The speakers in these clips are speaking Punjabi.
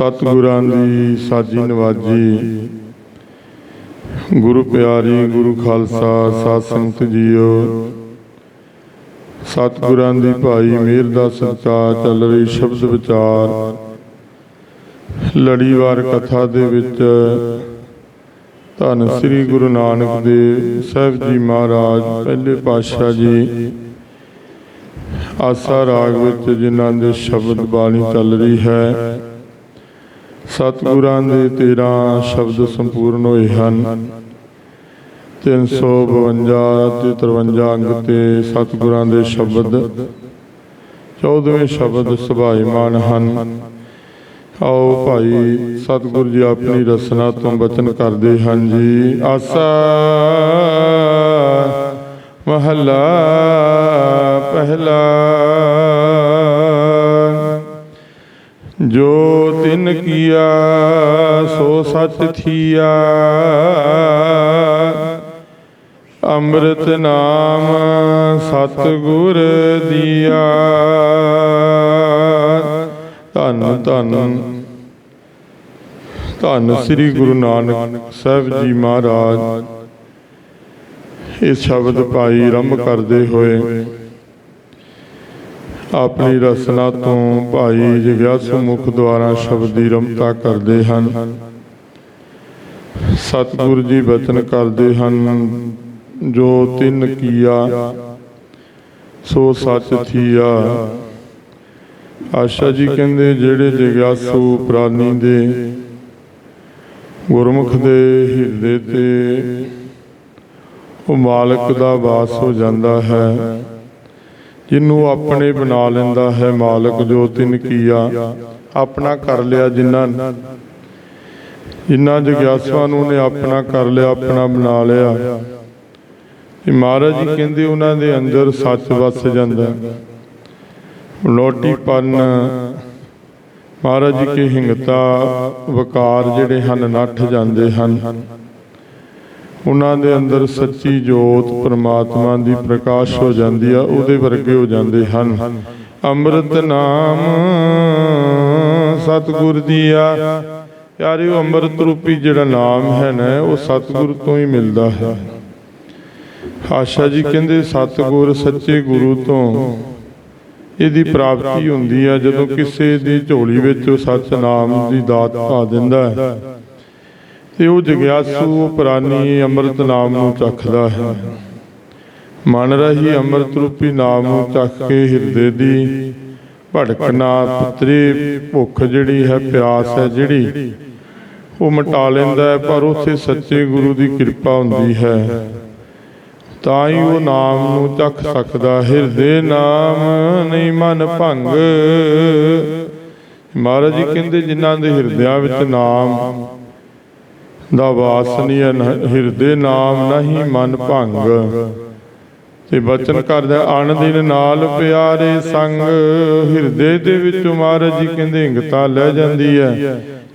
ਸਤਿਗੁਰਾਂ ਦੀ ਸਾਜੀ ਨਵਾਜੀ। ਗੁਰੂ ਪਿਆਰੀ, ਗੁਰੂ ਖਾਲਸਾ, ਸਾਧ ਸੰਗਤ ਜੀਓ। ਸਤਿਗੁਰਾਂ ਦੀ ਭਾਈ ਮਿਹਰ ਦਾ ਸਤਿਕਾਰ ਚੱਲ ਰਹੀ ਸ਼ਬਦ ਵਿਚਾਰ। ਲੜੀਵਾਰ ਕਥਾ ਦੇ ਵਿੱਚ ਧੰਨ ਸ੍ਰੀ ਗੁਰੂ ਨਾਨਕ ਦੇਵ ਸਾਹਿਬ ਜੀ ਮਹਾਰਾਜ, ਪਹਿਲੇ ਪਾਤਸ਼ਾਹ ਜੀ। ਆਸਾ ਰਾਗ ਵਿੱਚ ਜਿਨ੍ਹਾਂ ਦੇ ਸ਼ਬਦ ਬਾਣੀ ਚੱਲ ਰਹੀ ਹੈ। ਸਤਿਗੁਰਾਂ ਦੇ 13 ਸ਼ਬਦ ਸੰਪੂਰਨ ਹੋਏ ਹਨ। 352 ਤੇ 53 ਅੰਗ ਤੇ ਸਤਿਗੁਰਾਂ ਦੇ ਸ਼ਬਦ 14ਵੇਂ ਸ਼ਬਦ ਸੁਭਾਈਮਾਨ ਹਨ। ਆਓ ਭਾਈ ਸਤਿਗੁਰ ਜੀ ਆਪਣੀ ਰਸਨਾ ਤੋਂ ਬਚਨ ਕਰਦੇ ਹਨ ਜੀ। ਆਸਾ ਮਹੱਲਾ ਪਹਿਲਾ ਜੋ ਤਿਨ ਕੀਆ, ਸੋ ਸਚ ਥੀਆ। ਅੰਮ੍ਰਿਤ ਨਾਮ ਸਤ ਗੁਰ ਦੀਆ। ਧੰਨ ਧੰਨ ਧੰਨ ਸ੍ਰੀ ਗੁਰੂ ਨਾਨਕ ਸਾਹਿਬ ਜੀ ਮਹਾਰਾਜ। ਇਹ ਸ਼ਬਦ ਭਾਈ ਆਰੰਭ ਕਰਦੇ ਹੋਏ ਆਪਣੀ ਰਸਨਾ ਤੋਂ ਭਾਈ ਜਗਿਆਸੂ ਮੁਖ ਦੁਆਰਾ ਸ਼ਬਦ ਦੀ ਰਮਤਾ ਕਰਦੇ ਹਨ। ਸਤਿਗੁਰੂ ਜੀ ਬਚਨ ਕਰਦੇ ਹਨ, ਜੋ ਤਿਨ ਕੀਆ, ਸੋ ਸੱਚ ਥੀਆ। ਆਸ਼ਾ ਜੀ ਕਹਿੰਦੇ, ਜਿਹੜੇ ਜਗਿਆਸੂ ਪ੍ਰਾਨੀ ਦੇ ਗੁਰਮੁਖ ਦੇ ਹਿਰਦੇ ਤੇ ਉਹ ਮਾਲਕ ਦਾ ਵਾਸ ਹੋ ਜਾਂਦਾ ਹੈ। ਜਿਹਨੂੰ ਆਪਣੇ ਬਣਾ ਲੈਂਦਾ ਹੈ ਮਾਲਕ ਜੋ ਤਿਨ ਕੀਆ ਆਪਣਾ ਕਰ ਲਿਆ ਜਿਨ੍ਹਾਂ ਜਿਨ੍ਹਾਂ ਜਗਿਆਸੂਆਂ ਨੂੰ ਨੇ ਆਪਣਾ ਕਰ ਲਿਆ, ਆਪਣਾ ਬਣਾ ਲਿਆ। ਤੇ ਮਹਾਰਾਜ ਜੀ ਕਹਿੰਦੇ ਉਹਨਾਂ ਦੇ ਅੰਦਰ ਸੱਚ ਵਸ ਜਾਂਦਾ। ਲੋਟੀ ਮਹਾਰਾਜ ਜੀ ਕੇ ਹਿੰਗਤਾ, ਵਕਾਰ ਜਿਹੜੇ ਹਨ, ਨੱਠ ਜਾਂਦੇ ਹਨ। ਉਹਨਾਂ ਦੇ ਅੰਦਰ ਸੱਚੀ ਜੋਤ ਪ੍ਰਮਾਤਮਾ ਦੀ ਪ੍ਰਕਾਸ਼ ਹੋ ਜਾਂਦੀ ਆ, ਉਹਦੇ ਵਰਗੇ ਹੋ ਜਾਂਦੇ ਹਨ। ਅੰਮ੍ਰਿਤ ਨਾਮ ਸਤਿਗੁਰ ਦੀਆ ਪਿਆਰਿਓ, ਅੰਮ੍ਰਿਤ ਰੂਪੀ ਜਿਹੜਾ ਨਾਮ ਹੈ ਨਾ, ਉਹ ਸਤਿਗੁਰ ਤੋਂ ਹੀ ਮਿਲਦਾ ਹੈ। ਆਸ਼ਾ ਜੀ ਕਹਿੰਦੇ, ਸਤਿਗੁਰ ਸੱਚੇ ਗੁਰੂ ਤੋਂ ਇਹਦੀ ਪ੍ਰਾਪਤੀ ਹੁੰਦੀ ਆ, ਜਦੋਂ ਕਿਸੇ ਦੀ ਝੋਲੀ ਵਿੱਚ ਉਹ ਸੱਚ ਨਾਮ ਦੀ ਦਾਤ ਪਾ ਦਿੰਦਾ ਹੈ। ਤੇ ਉਹ ਜਗਿਆਸੂ ਪ੍ਰਾਨੀ ਅੰਮ੍ਰਿਤ ਨਾਮ ਨੂੰ ਚੱਖਦਾ ਹੈ। ਮਨ ਰਹੀ ਅੰਮ੍ਰਿਤ ਰੂਪੀ ਨਾਮ ਨੂੰ ਚੱਖ ਕੇ ਹਿਰਦੇ ਦੀ ਭੜਕਣਾ ਪੁੱਤਰੀ ਭੁੱਖ ਜਿਹੜੀ ਹੈ, ਪਿਆਸ ਹੈ ਜਿਹੜੀ, ਉਹ ਮਿਟਾ ਲੈਂਦਾ ਹੈ, ਪਰ ਉਥੇ ਸੱਚੇ ਗੁਰੂ ਦੀ ਕਿਰਪਾ ਹੁੰਦੀ ਹੈ। ਤਾਂ ਹੀ ਉਹ ਨਾਮ ਨੂੰ ਚੱਖ ਸਕਦਾ, ਹਿਰਦੇ ਨਾਮ ਨਹੀਂ ਮਨ ਭੰਗ। ਮਹਾਰਾਜ ਜੀ ਕਹਿੰਦੇ, ਜਿਨ੍ਹਾਂ ਦੇ ਹਿਰਦਿਆਂ ਵਿੱਚ ਨਾਮ ਦਾ ਵਾਸ ਨਹੀਂ ਹੈ ਹਿਰਦੇ ਨਾਮ ਨਹੀਂ ਮਨ ਭੰਗ। ਤੇ ਬਚਨ ਕਰਦਾ ਅਣ ਦਿਨ ਨਾਲ ਪਿਆਰੇ ਸੰਗ। ਹਿਰਦੇ ਦੇ ਵਿੱਚ ਮਹਾਰਾਜ ਜੀ ਕਹਿੰਦੇ ਹਿੰਗਤਾ ਲੈ ਜਾਂਦੀ ਹੈ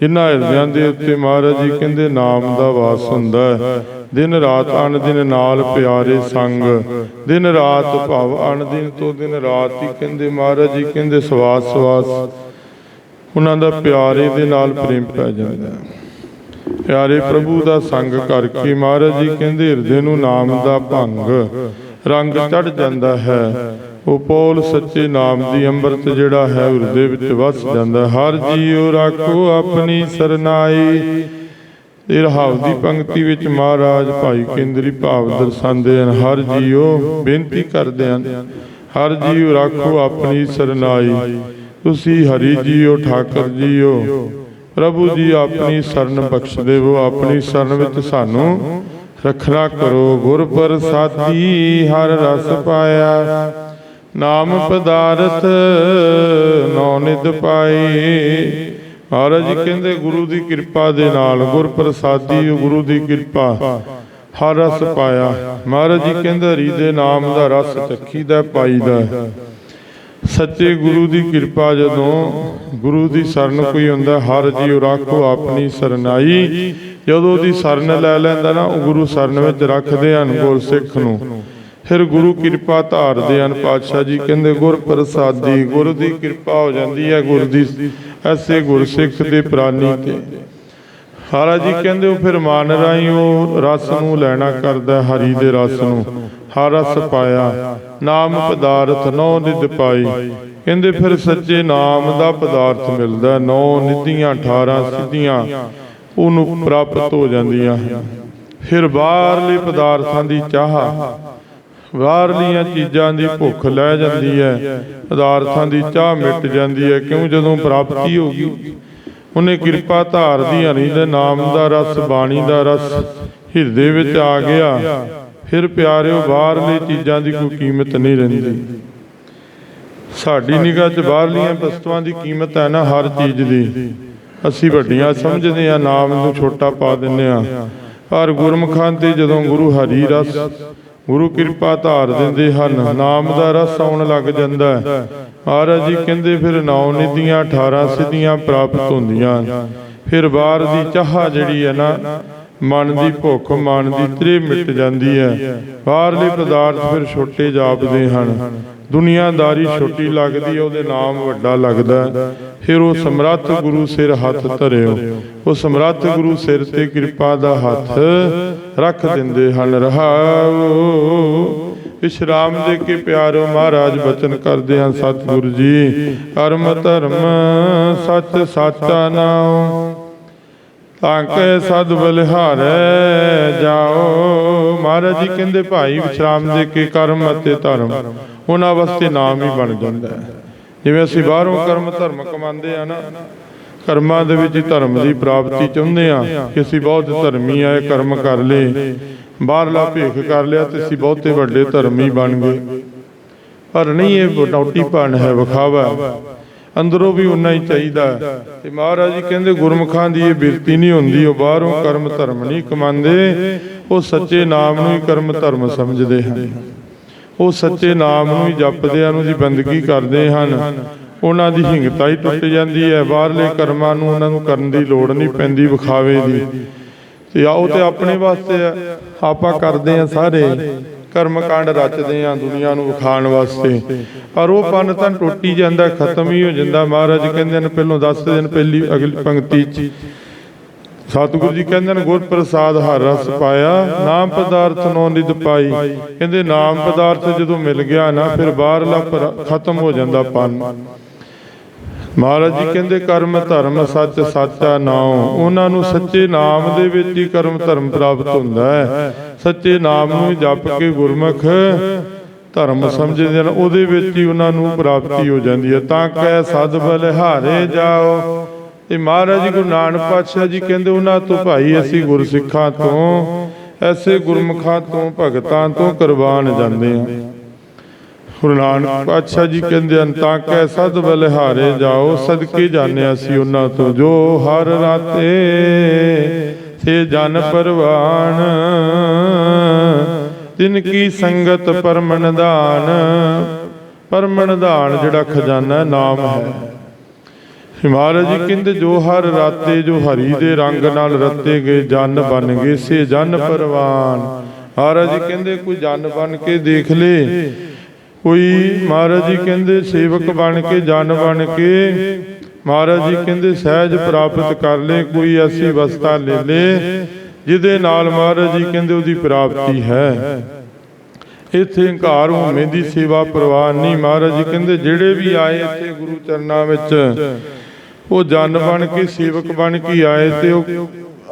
ਜਿਨ੍ਹਾਂ ਹਿਰਦਿਆਂ ਦੇ ਉੱਤੇ ਮਹਾਰਾਜ ਜੀ ਕਹਿੰਦੇ, ਨਾਮ ਦਾ ਵਾਸ ਹੁੰਦਾ ਹੈ ਦਿਨ ਰਾਤ ਅਣ ਦਿਨ ਨਾਲ ਪਿਆਰੇ ਸੰਗ। ਦਿਨ ਰਾਤ ਭਾਵ ਅਣ ਦਿਨ ਤੋਂ ਦਿਨ ਰਾਤ ਹੀ ਕਹਿੰਦੇ, ਮਹਾਰਾਜ ਜੀ ਕਹਿੰਦੇ ਸਵਾਸ ਸਵਾਸ ਉਹਨਾਂ ਦਾ ਪਿਆਰੇ ਦੇ ਨਾਲ ਪ੍ਰੇਮ ਪੈ ਜਾਂਦਾ ਹੈ ਪਿਆਰੇ ਪ੍ਰਭੂ ਦਾ ਸੰਗ ਕਰਕੇ ਮਹਾਰਾਜ ਜੀ ਕਹਿੰਦੇ ਹਿਰਦੇ ਨੂੰ ਨਾਮ ਦਾ ਭੰਗ। ਰੰਗ ਚੜ ਜਾਂਦਾ ਹੈ। ਉਹ ਪੌਲ ਸੱਚੇ ਨਾਮ ਦੀ ਅੰਮ੍ਰਿਤ ਜਿਹੜਾ ਹੈ, ਹਿਰਦੇ ਵਿੱਚ ਵਸ ਜਾਂਦਾ ਹਰ ਜੀਉ ਰੱਖੋ ਆਪਣੀ ਸਰਨਾਈ। ਇਹ ਰਹਾਵ ਦੀ ਪੰਕਤੀ ਵਿੱਚ ਮਹਾਰਾਜ ਭਾਈ ਕੇਂਦਰੀ ਭਾਵ ਦਰਸਾਉਂਦੇ ਹਨ। ਹਰ ਜੀਉ ਬੇਨਤੀ ਕਰਦੇ ਹਨ, ਹਰ ਜੀਉ ਰੱਖੋ ਆਪਣੀ ਸਰਨਾਈ। ਤੁਸੀਂ ਹਰੀ ਜੀਓ ਠਾਕਰ ਜੀਓ ਪ੍ਰਭੂ ਜੀ, ਆਪਣੀ ਸ਼ਰਨ ਬਖਸ਼ ਦੇਵੋ, ਆਪਣੀ ਸ਼ਰਨ ਵਿੱਚ ਸਾਨੂੰ ਰੱਖਣਾ ਕਰੋ। ਗੁਰ ਪ੍ਰਸਾਦੀ, ਹਰ ਰਸ ਪਾਇਆ, ਨਾਮ ਪਦਾਰਥ ਨੌ ਨਿਦ ਪਾਏ। ਮਹਾਰਾਜ ਕਹਿੰਦੇ, ਗੁਰੂ ਦੀ ਕਿਰਪਾ ਦੇ ਨਾਲ, ਗੁਰ ਪ੍ਰਸਾਦੀ, ਗੁਰੂ ਦੀ ਕਿਰਪਾ, ਹਰ ਰਸ ਪਾਇਆ। ਮਹਾਰਾਜ ਜੀ ਕਹਿੰਦੇ, ਹਰੀ ਦੇ ਨਾਮ ਦਾ ਰਸ ਚੱਖੀਦਾ ਪਾਈਦਾ ਸੱਚੇ ਗੁਰੂ ਦੀ ਕਿਰਪਾ ਜਦੋਂ ਗੁਰੂ ਦੀ ਸ਼ਰਨ ਕੋਈ ਹੁੰਦਾ, ਹਰ ਜੀਉ ਰੱਖੋ ਆਪਣੀ ਸਰਨਾਈ। ਜਦੋਂ ਉਹਦੀ ਸ਼ਰਨ ਲੈ ਲੈਂਦਾ ਨਾ, ਉਹ ਗੁਰੂ ਸ਼ਰਨ ਵਿੱਚ ਰੱਖਦੇ ਹਨ ਗੁਰਸਿੱਖ ਨੂੰ। ਫਿਰ ਗੁਰੂ ਕਿਰਪਾ ਧਾਰਦੇ ਹਨ, ਪਾਤਸ਼ਾਹ ਜੀ ਕਹਿੰਦੇ, ਗੁਰ ਪ੍ਰਸਾਦੀ ਗੁਰੂ ਦੀ ਕਿਰਪਾ ਹੋ ਜਾਂਦੀ ਹੈ ਗੁਰ ਦੀ, ਐਸੇ ਗੁਰਸਿੱਖ ਦੇ ਪ੍ਰਾਨੀ ਤੇ। ਹਾਰਾ ਜੀ ਕਹਿੰਦੇ, ਉਹ ਫਿਰ ਮਾਨ ਰਾਈ ਉਹ ਰਸ ਨੂੰ ਲੈਣਾ ਕਰਦਾ ਹਰੀ ਦੇ ਰਸ ਨੂੰ। ਹਰ ਰਸ ਪਾਇਆ ਨਾਮ ਪਦਾਰਥ ਨੌ ਨਿਧ ਪਾਈ। ਕਹਿੰਦੇ ਫਿਰ ਸੱਚੇ ਨਾਮ ਦਾ ਪਦਾਰਥ ਮਿਲਦਾ ਨੌ ਨਿਧੀਆਂ 18 ਸਿੱਧੀਆਂ ਉਹਨੂੰ ਪ੍ਰਾਪਤ ਹੋ ਜਾਂਦੀਆਂ। ਹਨ। ਫਿਰ ਬਾਹਰਲੇ ਪਦਾਰਥਾਂ ਦੀ ਚਾਹ ਬਾਹਰਲੀਆਂ ਚੀਜ਼ਾਂ ਦੀ ਭੁੱਖ ਲੈ ਜਾਂਦੀ ਹੈ। ਪਦਾਰਥਾਂ ਦੀ ਚਾਹ ਮਿਟ ਜਾਂਦੀ ਹੈ। ਕਿਉਂ? ਜਦੋਂ ਪ੍ਰਾਪਤੀ ਹੋ ਗਈ। ਉਹਨੇ ਕਿਰਪਾ ਧਾਰਦੀ ਹਰੀ ਦੇ ਨਾਮ ਦਾ ਰਸ ਬਾਣੀ ਦਾ ਰਸ ਹਿਰਦੇ ਵਿੱਚ ਆ ਗਿਆ। ਫਿਰ ਪਿਆਰਿਓ, ਬਾਹਰਲੀ ਚੀਜ਼ਾਂ ਦੀ ਕੋਈ ਕੀਮਤ ਨਹੀਂ ਰਹਿੰਦੀ। ਸਾਡੀ ਨਿਗਾਹ 'ਚ ਬਾਹਰਲੀਆਂ ਵਸਤੂਆਂ ਦੀ ਕੀਮਤ ਹੈ ਨਾ ਹਰ ਚੀਜ਼ ਦੀ। ਅਸੀਂ ਵੱਡੀਆਂ ਸਮਝਦੇ ਆ ਨਾਮ ਨੂੰ ਛੋਟਾ ਪਾ ਦਿੰਦੇ ਆ ਪਰ ਗੁਰਮੁਖਾਂ ਤੇ ਜਦੋਂ ਗੁਰੂ ਹਰੀ ਰਸ, ਗੁਰੂ ਕਿਰਪਾ ਧਾਰ ਦਿੰਦੇ ਹਨ, ਨਾਮ ਦਾ ਰਸ ਆਉਣ ਲੱਗ ਜਾਂਦਾ ਹੈ। ਮਹਾਰਾਜ ਜੀ ਕਹਿੰਦੇ, ਫਿਰ ਨੌ ਨਿਧੀਆਂ 18 ਸਿੱਧੀਆਂ ਪ੍ਰਾਪਤ ਹੁੰਦੀਆਂ ਫਿਰ ਬਾਹਰ ਦੀ ਚਾਹ ਜਿਹੜੀ ਹੈ ਨਾ ਮਨ ਦੀ ਭੁੱਖ, ਮਨ ਦੀ ਤ੍ਰੇ ਮਿਟ ਜਾਂਦੀ ਹੈ। ਬਾਹਰਲੇ ਪਦਾਰਥ ਫਿਰ ਛੋਟੇ ਜਾਪਦੇ ਹਨ। ਦੁਨੀਆਦਾਰੀ ਛੋਟੀ ਲੱਗਦੀ ਹੈ, ਉਹਦੇ ਨਾਮ ਵੱਡਾ ਲੱਗਦਾ ਫਿਰ ਉਹ ਸਮਰੱਥ ਗੁਰੂ ਸਿਰ ਹੱਥ ਧਰਿਓ। ਉਹ ਸਮਰੱਥ ਗੁਰੂ ਸਿਰ ਤੇ ਕਿਰਪਾ ਦਾ ਹੱਥ ਰੱਖ ਦਿੰਦੇ ਹਨ। ਰਹਾਓ ਵਿਸ਼ਰਾਮ ਦੇ ਕੇ ਪਿਆਰੋ ਮਹਾਰਾਜ ਬਚਨ ਕਰਦੇ ਹਨ ਸਤਿਗੁਰੂ ਜੀ, ਕਰਮ ਧਰਮ ਸੱਚ ਸਾਚਾ ਨਾਮ ਤਾਂ ਸਦ ਬਲਿਹਾਰੈ ਜਾਓ। ਮਹਾਰਾਜ ਜੀ ਕਹਿੰਦੇ, ਭਾਈ ਵਿਸ਼ਰਾਮ ਦੇ ਕੇ ਕਰਮ ਅਤੇ ਧਰਮ, ਉਹਨਾਂ ਵਾਸਤੇ ਨਾਮ ਹੀ ਬਣ ਜਾਂਦਾ ਹੈ। ਜਿਵੇਂ ਅਸੀਂ ਬਾਹਰੋਂ ਕਰਮ, ਧਰਮ ਕਮਾਉਂਦੇ ਆ ਨਾ, ਕਰਮਾਂ ਦੇ ਵਿੱਚ ਧਰਮ ਦੀ ਪ੍ਰਾਪਤੀ ਚਾਹੁੰਦੇ ਆ ਕਿ ਅਸੀਂ ਬਹੁਤ ਧਰਮੀ ਆਏ ਕਰਮ ਕਰ ਲਏ, ਬਾਹਰਲਾ ਭੇਖ ਕਰ ਲਿਆ ਤੇ ਅਸੀਂ ਬਹੁਤੇ ਵੱਡੇ ਧਰਮੀ ਬਣ ਗਏ। ਪਰ ਨਹੀਂ, ਇਹ ਬਟੌਟੀ ਪਣ ਹੈ, ਵਿਖਾਵਾ ਅੰਦਰੋਂ ਵੀ ਉਨਾ ਹੀ ਚਾਹੀਦਾ ਤੇ ਮਹਾਰਾਜ ਜੀ ਕਹਿੰਦੇ ਗੁਰਮੁਖਾਂ ਦੀ ਇਹ ਬਿਰਤੀ ਨਹੀਂ ਹੁੰਦੀ ਉਹ ਬਾਹਰੋਂ ਕਰਮ ਧਰਮ ਨਹੀਂ ਕਮਾਉਂਦੇ ਉਹ ਸੱਚੇ ਨਾਮ ਨੂੰ ਹੀ ਕਰਮ ਧਰਮ ਸਮਝਦੇ ਹਨ। ਉਹ ਸੱਚੇ ਨਾਮ ਨੂੰ ਹੀ ਜਪਦੇ ਹਨ ਉਹਦੀ ਬੰਦਗੀ ਕਰਦੇ ਹਨ। ਉਹਨਾਂ ਦੀ ਹਿੰਗਤਾ ਹੀ ਟੁੱਟ ਜਾਂਦੀ ਹੈ। ਬਾਹਰਲੇ ਕਰਮਾਂ ਨੂੰ ਉਹਨਾਂ ਨੂੰ ਕਰਨ ਦੀ ਲੋੜ ਨਹੀਂ ਪੈਂਦੀ ਵਿਖਾਵੇ ਦੀ। ਤੇ ਆਓ ਤੇ ਆਪਣੇ ਵਾਸਤੇ ਆ, ਆਪਾਂ ਕਰਦੇ ਆ ਸਾਰੇ। ਕਰਮ ਕਾਂਡ ਰਚਦੇ ਆ ਦੁਨੀਆ ਨੂੰ ਵਿਖਾਣ ਵਾਸਤੇ। ਪਰ ਉਹ ਪੰਨ ਤਾਂ ਟੁੱਟੀ ਜਾਂਦਾ, ਖਤਮ ਹੀ ਹੋ ਜਾਂਦਾ। ਮਹਾਰਾਜ ਕਹਿੰਦੇ ਨੇ ਪਹਿਲੋਂ 10 ਦਿਨ ਪਹਿਲੀ ਅਗਲੀ ਪੰਕਤੀ ਚ। ਸਤਿਗੁਰੂ ਜੀ ਕਹਿੰਦੇ ਨੇ ਗੁਰ ਪ੍ਰਸਾਦ ਹਰ ਰਸ ਪਾਇਆ, ਨਾਮ ਪਦਾਰਥ ਨੋ ਨਿਦ ਪਾਈ। ਕਹਿੰਦੇ ਨਾਮ ਪਦਾਰਥ ਜਦੋਂ ਮਿਲ ਗਿਆ ਨਾ, ਫਿਰ ਬਾਹਰਲਾ ਖਤਮ ਹੋ ਜਾਂਦਾ ਪੰਨ। ਮਹਾਰਾਜ ਜੀ ਕਹਿੰਦੇ ਕਰਮ ਧਰਮ ਸੱਚ ਸਾਚਾ ਨਾਮ ਉਹਨਾਂ ਨੂੰ ਸੱਚੇ ਨਾਮ ਦੇ ਵਿੱਚ ਹੀ ਕਰਮ ਧਰਮ ਪ੍ਰਾਪਤ ਹੁੰਦਾ ਹੈ। ਸੱਚੇ ਨਾਮ ਨੂੰ ਜਪ ਕੇ ਗੁਰਮੁਖ ਧਰਮ ਸਮਝਦੇ ਹਨ। ਉਹਦੇ ਵਿੱਚ ਹੀ ਉਹਨਾਂ ਨੂੰ ਪ੍ਰਾਪਤੀ ਹੋ ਜਾਂਦੀ ਹੈ। ਤਾਂ ਕਹਿ ਸਦ ਬਲਿਹਾਰੇ ਜਾਓ। ਇਹ ਮਹਾਰਾਜ ਗੁਰੂ ਨਾਨਕ ਪਾਤਸ਼ਾਹ ਜੀ ਕਹਿੰਦੇ, ਉਹਨਾਂ ਤੋਂ ਭਾਈ ਅਸੀਂ ਗੁਰਸਿੱਖਾਂ ਤੋਂ, ਐਸੇ ਗੁਰਮੁਖਾਂ ਤੋਂ, ਭਗਤਾਂ ਤੋਂ ਕੁਰਬਾਨ ਜਾਂਦੇ ਹਾਂ। ਗੁਰੂ ਨਾਨਕ ਪਾਤਸ਼ਾਹ ਜੀ ਕਹਿੰਦੇ ਹਨ, ਤਾਂ ਕੈ ਸਦ ਬਲਿਹਾਰੇ ਜਾਓ, ਸਦਕੇ ਜਾਣਿਆ ਸੀ ਉਹਨਾਂ ਤੋਂ ਜੋ ਹਰ ਰਾਤੇ ਸੇ ਜਨ ਪਰਵਾਨ। ਤਿਨ ਕੀ ਸੰਗਤ ਪਰਮਨ ਦਾਨ ਜਿਹੜਾ ਖਜ਼ਾਨਾ ਨਾਮ ਹੈ। ਮਹਾਰਾਜ ਜੀ ਕਹਿੰਦੇ, ਜੋ ਹਰ ਰਾਤੇ ਜੋ ਹਰੀ ਦੇ ਰੰਗ ਨਾਲ ਰੱਤੇ ਗਏ, ਜਨ ਬਣ ਗਏ ਸੇ ਜਨ ਪਰਵਾਨ। ਮਹਾਰਾਜ ਜੀ ਕਹਿੰਦੇ, ਕੋਈ ਜਨ ਬਣ ਕੇ ਦੇਖ ਲੇ ਕੋਈ ਮਹਾਰਾਜ ਜੀ ਕਹਿੰਦੇ ਸੇਵਕ ਬਣ ਕੇ ਜਨ ਬਣ ਕੇ ਮਹਾਰਾਜ ਜੀ ਕਹਿੰਦੇ ਸਹਿਜ ਪ੍ਰਾਪਤ ਕਰ ਲੇ ਕੋਈ ਐਸੀ ਵਸਤਾ ਲੈ ਲੇ ਜਿਹਦੇ ਨਾਲ ਮਹਾਰਾਜ ਜੀ ਕਹਿੰਦੇ ਉਹਦੀ ਪ੍ਰਾਪਤੀ ਹੈ। ਇੱਥੇ ਹੰਕਾਰ ਹੋਵੇਂ ਦੀ ਸੇਵਾ ਪ੍ਰਵਾਨ ਨਹੀਂ ਮਹਾਰਾਜ ਜੀ ਕਹਿੰਦੇ ਜਿਹੜੇ ਵੀ ਆਏ ਇੱਥੇ ਗੁਰੂ ਚਰਨਾਂ ਵਿੱਚ ਉਹ ਜਨ ਬਣ ਕੇ ਸੇਵਕ ਬਣ ਕੇ ਆਏ ਤੇ ਉਹ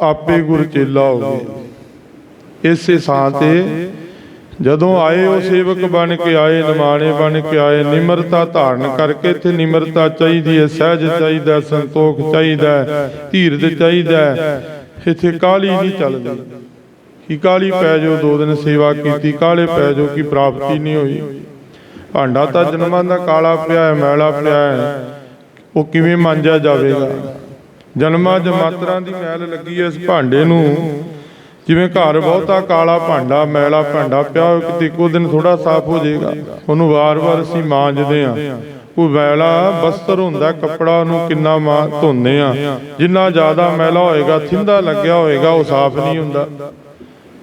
ਆਪੇ ਗੁਰ ਚੇਲਾ ਹੋ ਗਏ। ਇਸੇ ਥਾਂ ਤੇ ਜਦੋਂ ਆਏ ਉਹ ਸੇਵਕ ਬਣ ਕੇ ਆਏ ਨਿਮਾਣੇ ਬਣ ਕੇ ਆਏ ਨਿਮਰਤਾ ਧਾਰਨ ਕਰਕੇ ਇੱਥੇ ਨਿਮਰਤਾ ਚਾਹੀਦੀ ਹੈ ਸਹਿਜ ਚਾਹੀਦਾ ਸੰਤੋਖ ਚਾਹੀਦਾ ਹੈ, ਧੀਰਜ ਚਾਹੀਦਾ ਇੱਥੇ ਕਾਲੀ ਨਹੀਂ ਚੱਲਦੀ ਕਿ ਕਾਲੀ ਪੈ ਜਾਓ ਦੋ ਦਿਨ ਸੇਵਾ ਕੀਤੀ ਕਾਲੇ ਪੈ ਜਾਓ ਕਿ ਪ੍ਰਾਪਤੀ ਨਹੀਂ ਹੋਈ? ਭਾਂਡਾ ਤਾਂ ਜਨਮਾਂ ਦਾ ਕਾਲਾ ਪਿਆ ਹੈ ਮੈਲਾ ਪਿਆ ਹੈ। ਉਹ ਕਿਵੇਂ ਮਾਂਜਿਆ ਜਾਵੇਗਾ? ਜਨਮਾਂ ਜਮਾਤਰਾਂ ਦੀ ਮੈਲ ਲੱਗੀ ਐ ਇਸ ਭਾਂਡੇ ਨੂੰ। ਜਿਵੇਂ ਘਰ ਬਹੁਤਾ ਕਾਲਾ ਭਾਂਡਾ, ਮੈਲਾ ਭਾਂਡਾ ਪਿਆ ਹੋਵੇ ਕਿਤੇ ਕੋ ਦਿਨ ਥੋੜਾ ਸਾਫ਼ ਹੋ ਜਾਏਗਾ। ਉਹਨੂੰ ਵਾਰ-ਵਾਰ ਅਸੀਂ ਮਾਂਜਦੇ ਆ ਕੋਈ ਮੈਲਾ, ਬਸਤਰ ਹੁੰਦਾ, ਕੱਪੜਾ ਉਹਨੂੰ ਕਿੰਨਾ ਮਾਂ ਧੋਨੇ ਆ ਜਿੰਨਾ ਜ਼ਿਆਦਾ ਮੈਲਾ ਹੋਏਗਾ, ਥਿੰਦਾ ਲੱਗਿਆ ਹੋਏਗਾ, ਉਹ ਸਾਫ਼ ਨਹੀਂ ਹੁੰਦਾ।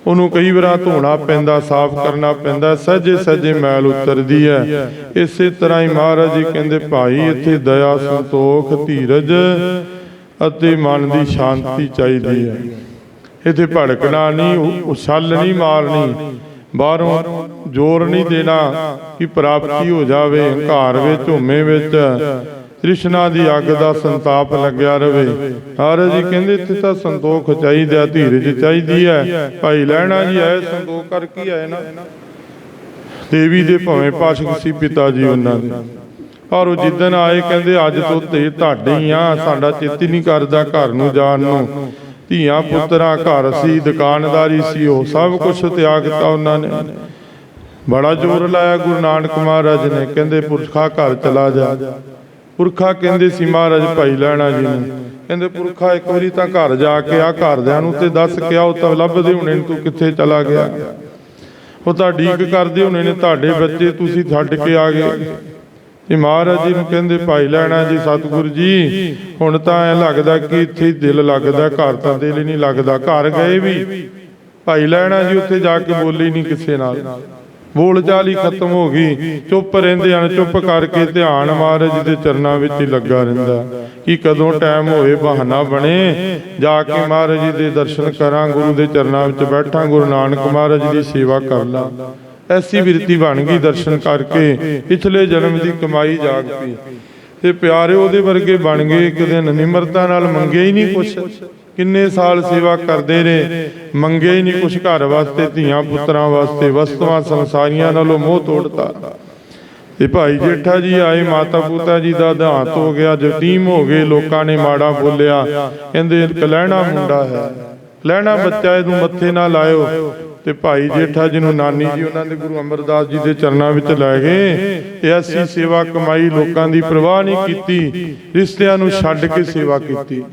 ਉਹਨੂੰ ਕਈ ਵਾਰ ਧੋਣਾ ਪੈਂਦਾ, ਸਾਫ਼ ਕਰਨਾ ਪੈਂਦਾ ਸਹਜੇ ਸਹਜੇ ਮੈਲ ਉਤਰਦੀ ਹੈ। ਇਸੇ ਤਰ੍ਹਾਂ ਹੀ ਮਹਾਰਾਜ ਜੀ ਕਹਿੰਦੇ, ਭਾਈ, ਇੱਥੇ ਦਇਆ, ਸੰਤੋਖ, ਧੀਰਜ ਅਤੇ ਮਨ ਦੀ ਸ਼ਾਂਤੀ ਚਾਹੀਦੀ ਹੈ। ਇੱਥੇ ਭੜਕਣਾ ਨਹੀਂ ਉਛਲ ਨਹੀਂ ਮਾਰਨੀ। ਬਾਹਰੋਂ ਜ਼ੋਰ ਨਹੀਂ ਦੇਣਾ ਕਿ ਪ੍ਰਾਪਤੀ ਹੋ ਜਾਵੇ ਹੰਕਾਰ ਵਿੱਚ ਝੁੰਮੇ ਵਿੱਚ। ਤ੍ਰਿਸ਼ਨਾ ਦੀ ਅੱਗ ਦਾ ਸੰਤਾਪ ਲੱਗਿਆ ਰਵੇ। ਮਹਾਰਾਜ ਜੀ ਕਹਿੰਦੇ ਇੱਥੇ ਤਾਂ ਸੰਤੋਖ ਚਾਹੀਦਾ ਧੀਰਜ ਚਾਹੀਦੀ ਹੈ। ਭਾਈ ਲੈਣਾ ਜੀ ਆਏ ਸੰਤੋਖ ਕਰਕੇ ਆਏ ਨਾ। ਦੇਵੀ ਦੇ ਭਵੇਂ ਪਾਸ਼ਕ ਸੀ ਪਿਤਾ ਜੀ ਉਹਨਾਂ ਦੇ। ਪਰ ਉਹ ਜਿੱਦਣ ਆਏ ਕਹਿੰਦੇ ਅੱਜ ਤੋਂ ਤੇ ਤੁਹਾਡੇ ਹੀ ਆ ਸਾਡਾ ਚਿੱਤ ਹੀ ਨਹੀਂ ਕਰਦਾ ਘਰ ਨੂੰ। ਜਾਣ ਨੂੰ। ਧੀਆਂ ਪੁੱਤਰਾਂ, ਘਰ ਸੀ, ਦੁਕਾਨਦਾਰੀ ਸੀ, ਉਹ ਸਭ ਕੁਝ ਤਿਆਗ ਉਹਨਾਂ ਨੇ। ਬੜਾ ਜ਼ੋਰ ਲਾਇਆ ਗੁਰੂ ਨਾਨਕ ਮਹਾਰਾਜ ਨੇ, ਕਹਿੰਦੇ ਪੁਰਖਾ ਘਰ ਚਲਾ ਜਾ। ਪੁਰਖਾ ਕਹਿੰਦੇ ਸੀ, ਮਹਾਰਾਜ, ਭਾਈ ਲੈਣਾ ਜੀ ਨੇ। ਕਹਿੰਦੇ ਪੁਰਖਾ, ਇੱਕ ਵਾਰੀ ਤਾਂ ਘਰ ਜਾ ਕੇ ਆ, ਘਰਦਿਆਂ ਨੂੰ ਤੇ ਦੱਸ ਕੇ ਆਓ, ਤਾਂ ਲੱਭਦੇ ਹੋਣੇ ਤੂੰ ਕਿੱਥੇ ਚਲਾ ਗਿਆ। ਉਹ ਤਾਂ ਡੀਕ ਕਰਦੇ ਹੋਣੇ ਨੇ, ਤੁਹਾਡੇ ਬੱਚੇ ਤੁਸੀਂ ਛੱਡ ਕੇ ਆ ਗਏ। ਤੇ ਮਹਾਰਾਜ ਜੀ ਨੂੰ ਕਹਿੰਦੇ ਭਾਈ ਲੈਣਾ ਜੀ, ਸਤਿਗੁਰੂ ਜੀ, ਹੁਣ ਤਾਂ ਐ ਲੱਗਦਾ ਕਿ ਇੱਥੇ ਹੀ ਦਿਲ ਲੱਗਦਾ, ਘਰ ਤਾਂ ਦਿਲ ਹੀ ਨਹੀਂ ਲੱਗਦਾ, ਘਰ ਗਏ ਵੀ। ਭਾਈ ਲੈਣਾ ਜੀ ਉੱਥੇ ਜਾ ਕੇ ਬੋਲੇ ਨਹੀਂ ਕਿਸੇ ਨਾਲ। ਬੋਲ ਚਾਲ ਹੀ ਖਤਮ ਹੋ ਗਈ। ਚੁੱਪ ਰਹਿੰਦੇ ਹਨ, ਚੁੱਪ ਕਰਕੇ ਧਿਆਨ ਮਹਾਰਾਜ ਦੇ ਚਰਨਾਂ ਵਿੱਚ ਹੀ ਲੱਗਾ ਰਹਿੰਦਾ। ਕਿ ਕਦੋਂ ਟਾਈਮ ਹੋਏ ਬਹਾਨਾ ਬਣੇ, ਜਾ ਕੇ ਮਹਾਰਾਜ ਜੀ ਦੇ ਦਰਸ਼ਨ ਕਰਾਂ, ਗੁਰੂ ਦੇ ਚਰਨਾਂ ਵਿੱਚ ਬੈਠਾਂ, ਗੁਰੂ ਨਾਨਕ ਮਹਾਰਾਜ ਦੀ ਸੇਵਾ ਕਰ ਲਾਂ। ਐਸੀ ਬਿਰਤੀ ਬਣ ਗਈ ਦਰਸ਼ਨ ਕਰਕੇ, ਪਿਛਲੇ ਜਨਮ ਦੀ ਕਮਾਈ ਜਾਗ ਪਈ। ਤੇ ਪਿਆਰੇ ਉਹਦੇ ਵਰਗੇ ਬਣ ਗਏ, ਇੱਕ ਦਿਨ ਨਿਮਰਤਾ ਨਾਲ ਮੰਗਿਆ ਹੀ ਨਹੀਂ ਕੁਛ। ਕਿੰਨੇ ਸਾਲ ਸੇਵਾ ਕਰਦੇ ਨੇ ਮੰਗਿਆ ਹੀ ਨਹੀਂ ਕੁਛ ਘਰ ਵਾਸਤੇ, ਧੀਆਂ ਪੁੱਤਰਾਂ ਵਾਸਤੇ, ਵਸਤੂਆਂ, ਸੰਸਾਰੀਆਂ ਨਾਲੋਂ ਮੋਹ ਤੋੜਤਾ। ਤੇ ਭਾਈ ਜੇਠਾ ਜੀ ਆਏ, ਮਾਤਾ ਪਿਤਾ ਜੀ ਦਾ ਦੇਹਾਂਤ ਹੋ ਗਿਆ, ਜਤੀਮ ਹੋ ਗਏ, ਲੋਕਾਂ ਨੇ ਮਾੜਾ ਬੋਲਿਆ। ਕਹਿੰਦੇ ਕਲਹਿਣਾ ਮੁੰਡਾ ਹੈ। ਲੈਣਾ ਬੱਚਾ ਇਹਨੂੰ ਮੱਥੇ ਨਾ ਲਾਇਓ। ਤੇ ਭਾਈ ਜੇਠਾ ਜੀ ਨੂੰ ਨਾਨੀ ਜੀ, ਉਹਨਾਂ ਦੇ ਗੁਰੂ ਅਮਰਦਾਸ ਜੀ ਦੇ ਚਰਨਾਂ ਵਿੱਚ ਲੈ ਗਏ। ਤੇ ਐਸੀ ਸੇਵਾ ਕਮਾਈ ਲੋਕਾਂ ਦੀ ਪਰਵਾਹ ਨਹੀਂ ਕੀਤੀ, ਰਿਸ਼ਤਿਆਂ ਨੂੰ ਛੱਡ ਕੇ ਸੇਵਾ ਕੀਤੀ।